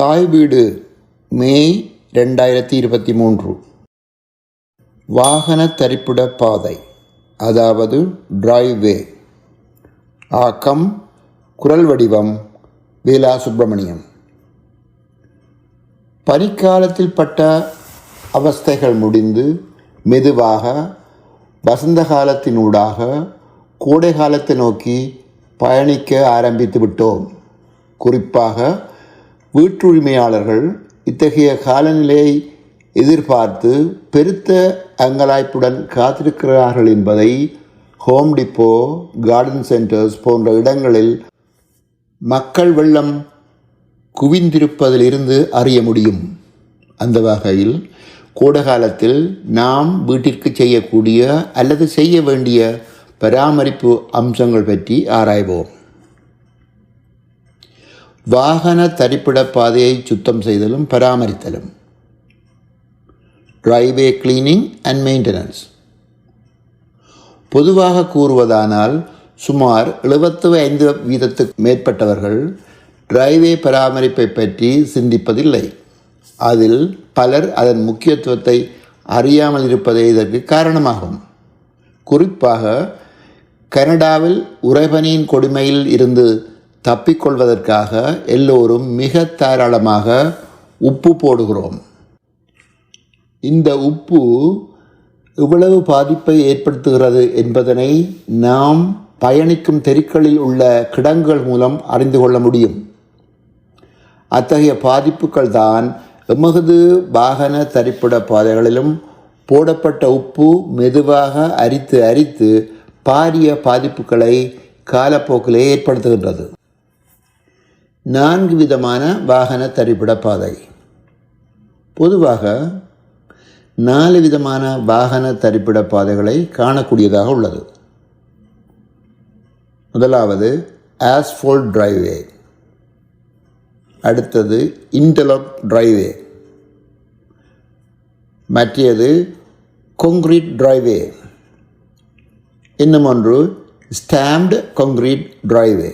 தாய் வீடு மே ரெண்டாயிரத்தி இருபத்தி மூன்று. வாகன தரிப்பிட பாதை அதாவது டிரைவ்வே ஆக்கம் குரல் வடிவம் வீலா சுப்பிரமணியம் பனிக்காலத்தில் பட்ட அவஸ்தைகள் முடிந்து மெதுவாக வசந்த காலத்தினூடாக கோடை காலத்தை நோக்கி பயணிக்க ஆரம்பித்து விட்டோம் குறிப்பாக வீட்டுரிமையாளர்கள் இத்தகைய காலநிலையை எதிர்பார்த்து பெருத்த அங்கலாய்ப்புடன் காத்திருக்கிறார்கள் என்பதை ஹோம் டிப்போ கார்டன் சென்டர்ஸ் போன்ற இடங்களில் மக்கள் வெள்ளம் குவிந்திருப்பதிலிருந்து அறிய முடியும். அந்த வகையில் கோடைகாலத்தில் நாம் வீட்டிற்கு செய்யக்கூடிய அல்லது செய்ய வேண்டிய பராமரிப்பு அம்சங்கள் பற்றி ஆராய்வோம். வாகன தரிப்பிட பாதையை சுத்தம் செய்தலும் பராமரித்தலும். டிரைவே கிளீனிங் அண்ட் மெயின்டெனன்ஸ் பொதுவாக கூறுவதானால் சுமார் எழுபத்து ஐந்து வீதத்துக்கு மேற்பட்டவர்கள் டிரைவே பராமரிப்பை பற்றி சிந்திப்பதில்லை. அதில் பலர் அதன் முக்கியத்துவத்தை அறியாமல் இருப்பதே இதற்கு காரணமாகும். குறிப்பாக கனடாவில் உறைபனியின் கொடுமையில் இருந்து தப்பிக்கொள்வதற்காக எல்லோரும் மிக தாராளமாக உப்பு போடுகிறோம். இந்த உப்பு இவ்வளவு பாதிப்பை ஏற்படுத்துகிறது என்பதனை நாம் பயணிக்கும் தெருக்களில் உள்ள கிடங்குகள் மூலம் அறிந்து கொள்ள முடியும். அத்தகைய பாதிப்புகள் தான் எமது வாகன தரிப்பிட பாதைகளிலும் போடப்பட்ட உப்பு மெதுவாக அரித்து அரித்து பாரிய பாதிப்புகளை காலப்போக்கிலே ஏற்படுத்துகின்றது. நான்கு விதமான வாகன தரிப்பிட பாதை. பொதுவாக நாலு விதமான வாகன தரிப்பிட பாதைகளை காணக்கூடியதாக உள்ளது. முதலாவது ஆஸ்ஃபோல்ட் டிரைவே அடுத்தது இன்டர்லாக் டிரைவே மற்றது கொங்கிரீட் டிரைவே இன்னும் ஒன்று ஸ்டாம்ப்டு கொங்கிரீட் டிரைவே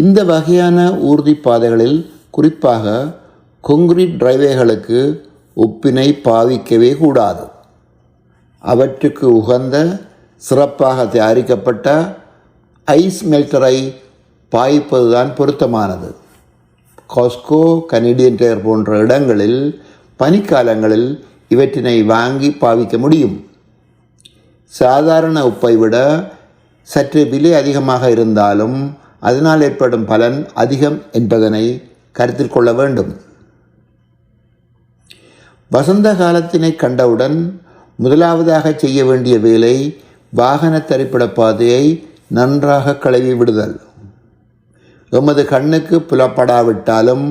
இந்த வகையான ஊர்தி பாதைகளில் குறிப்பாக கொங்கிரீட் டிரைவேகளுக்கு உப்பினை பாவிக்கவே கூடாது. அவற்றுக்கு உகந்த சிறப்பாக தயாரிக்கப்பட்ட ஐஸ் மெல்டரை பாய்ப்பதுதான் பொருத்தமானது. காஸ்கோ கனேடியன் டயர் போன்ற இடங்களில் பனிக்காலங்களில் இவற்றினை வாங்கி பாவிக்க முடியும். சாதாரண உப்பை விட சற்று விலை அதிகமாக இருந்தாலும் அதனால் ஏற்படும் பலன் அதிகம் என்பதனை கருத்தில் கொள்ள வேண்டும். வசந்த காலத்தினை கண்டவுடன் முதலாவதாக செய்ய வேண்டிய வேலை வாகன தரிப்பிட பாதையை நன்றாக கழுவி விடுதல். எமது கண்ணுக்கு புலப்படாவிட்டாலும்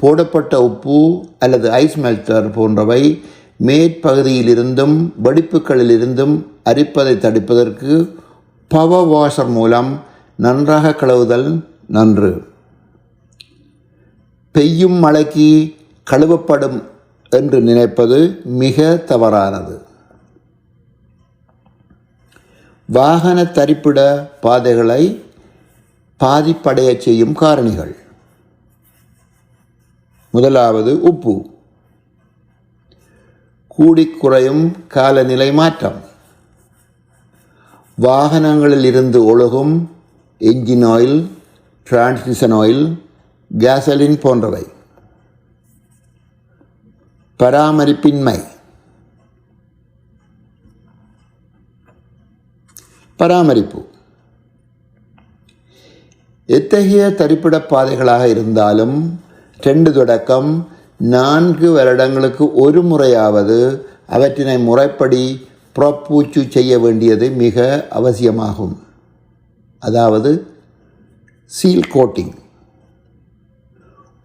போடப்பட்ட உப்பு அல்லது ஐஸ் மெல்டர் போன்றவை மேற்பகுதியிலிருந்தும் வெடிப்புகளிலிருந்தும் அரிப்பதை தடுப்பதற்கு பவர் வாஷர் மூலம் நன்றாக கழுவுதல் நன்று. பெய்யும் மழைக்கு கழுவப்படும் என்று நினைப்பது மிக தவறானது. வாகன தரிப்பிட பாதைகளை பாதிப்படைய செய்யும் காரணிகள். முதலாவது உப்பு. கூடி குறையும் காலநிலை மாற்றம். வாகனங்களில் இருந்து ஒழுகும் engine oil transmission oil gasoline போன்றவை. பராமரிப்பின்மை. பராமரிப்பு. எத்தகைய தரிப்பிட பாதைகளாக இருந்தாலும் ரெண்டு தொடக்கம் நான்கு வருடங்களுக்கு ஒரு முறையாவது அவற்றினை முறைப்படி புறப்பூச்சு செய்ய வேண்டியது மிக அவசியமாகும். அதாவது சீல் கோட்டிங்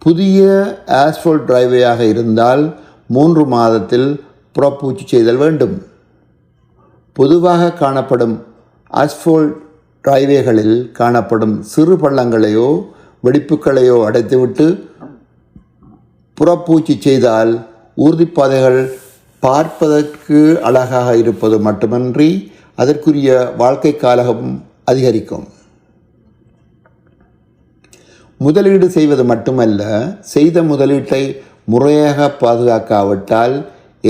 புதிய ஆஸ்ஃபோல்ட் டிரைவேயாக இருந்தால் மூன்று மாதத்தில் புறப்பூச்சி செய்தல் வேண்டும். பொதுவாக காணப்படும் ஆஸ்ஃபோல்ட் டிரைவேகளில் காணப்படும் சிறு பள்ளங்களையோ வெடிப்புகளையோ அடைத்துவிட்டு புறப்பூச்சி செய்தால் ஊர்திப்பாதைகள் பார்ப்பதற்கு அழகாக இருப்பது மட்டுமன்றி அதற்குரிய வாழ்க்கை காலகம் அதிகரிக்கும். முதலீடு செய்வது மட்டுமல்ல செய்த முதலீட்டை முறையாக பாதுகாக்காவிட்டால்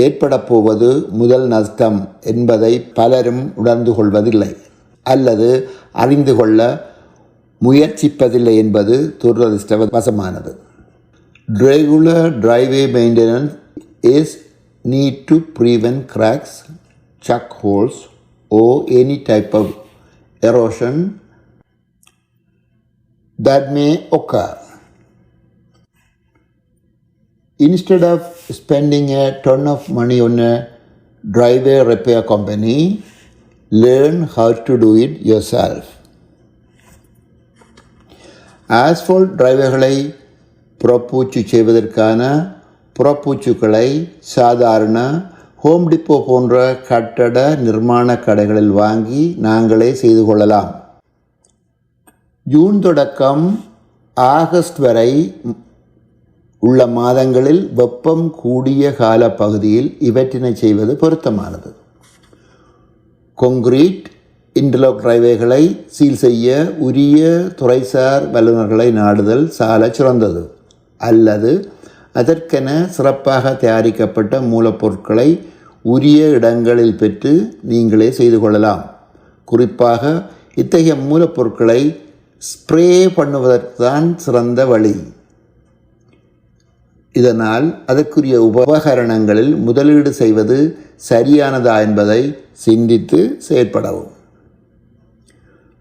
ஏற்பட போவது முதல் நஷ்டம் என்பதை பலரும் உணர்ந்து கொள்வதில்லை. அல்லது அறிந்து கொள்ள முயற்சிப்பதில்லை என்பது துரதிருஷ்டவசமானது. Regular driveway maintenance is need to prevent cracks such holes or any type of erosion that may occur. Instead of spending a ton of money on a driveway repair company, learn how to do it yourself. Asphalt டிரைவர்களை புறப்பூச்சு செய்வதற்கான புறப்பூச்சுக்களை சாதாரண home depot போன்ற கட்டட நிர்மாண கடைகளில் வாங்கி நாங்களே செய்து கொள்ளலாம். ஜூன் தொடக்கம் ஆகஸ்ட் வரை உள்ள மாதங்களில் வெப்பம் கூடிய கால பகுதியில் இவற்றினை செய்வது பொருத்தமானது. கொங்கிரீட் இன்டர்லாக் டிரைவேகளை சீல் செய்ய உரிய துறைசார் வல்லுநர்களை நாடுதல் சால சிறந்தது. அல்லது அதற்கென சிறப்பாக தயாரிக்கப்பட்ட மூலப்பொருட்களை உரிய இடங்களில் பெற்று நீங்களே செய்து கொள்ளலாம். குறிப்பாக இத்தகைய மூலப்பொருட்களை ஸ்ப்ரே பண்ணுவதற்கு தான் சிறந்த வழி. இதனால் அதற்குரிய உபகரணங்களில் முதலீடு செய்வது சரியானதா என்பதை சிந்தித்து செயற்படவும்.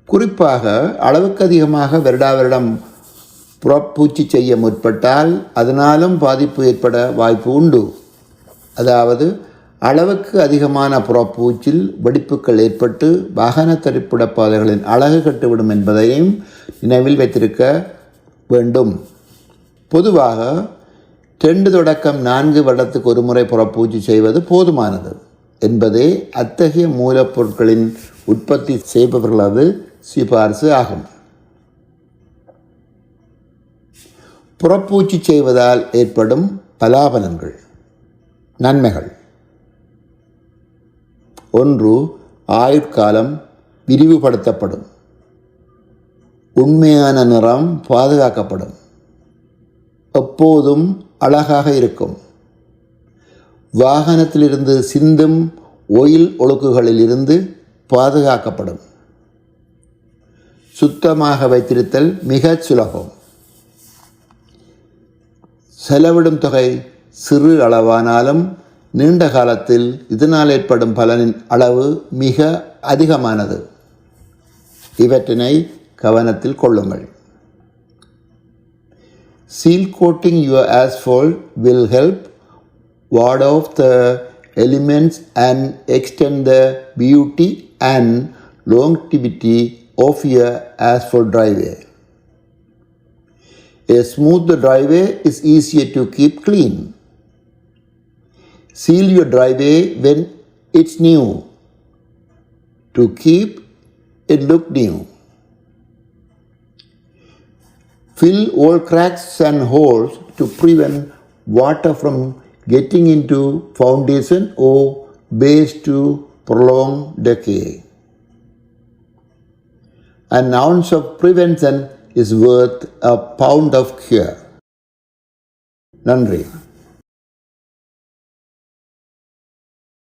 குறிப்பாக அளவுக்கு அதிகமாக வருடா வருடம் புறப்பூச்சி செய்ய முற்பட்டால் அதனாலும் பாதிப்பு ஏற்பட வாய்ப்பு உண்டு. அதாவது அளவுக்கு அதிகமான புறப்பூச்சில் வெடிப்புகள் ஏற்பட்டு வாகன தரிப்பிட பாதைகளின் அழகு கட்டுவிடும் என்பதையும் நினைவில் வைத்திருக்க வேண்டும். பொதுவாக ரெண்டு தொடக்கம் நான்கு வருடத்துக்கு ஒரு முறை புறப்பூச்சி செய்வது போதுமானது என்பதே அத்தகைய மூலப்பொருட்களின் உற்பத்தி செய்பவர்களது சிபாரிசு ஆகும். புறப்பூச்சி செய்வதால் ஏற்படும் பலாபலன்கள் நன்மைகள். ஒன்று ஆயுட்காலம் விரிவுபடுத்தப்படும். உண்மையான நிறம் பாதுகாக்கப்படும். எப்போதும் அழகாக இருக்கும். வாகனத்திலிருந்து சிந்தும் ஒயில் ஒழுக்குகளிலிருந்து பாதுகாக்கப்படும். சுத்தமாக வைத்திருத்தல் மிகச் சுலபம். செலவிடும் தொகை சிறு அளவானாலும் நீண்ட காலத்தில் இதனால் ஏற்படும் பலனின் அளவு மிக அதிகமானது இவற்றினை கவனத்தில் கொள்ளுங்கள் Seal coating your asphalt will help ward off the elements and extend the beauty and longevity of your asphalt driveway. A smooth driveway is easier to keep clean. Seal your driveway when it's new to keep it look new. Fill all cracks and holes to prevent water from getting into foundation or base to prolong decay. An ounce of prevention is worth a pound of cure. நன்றி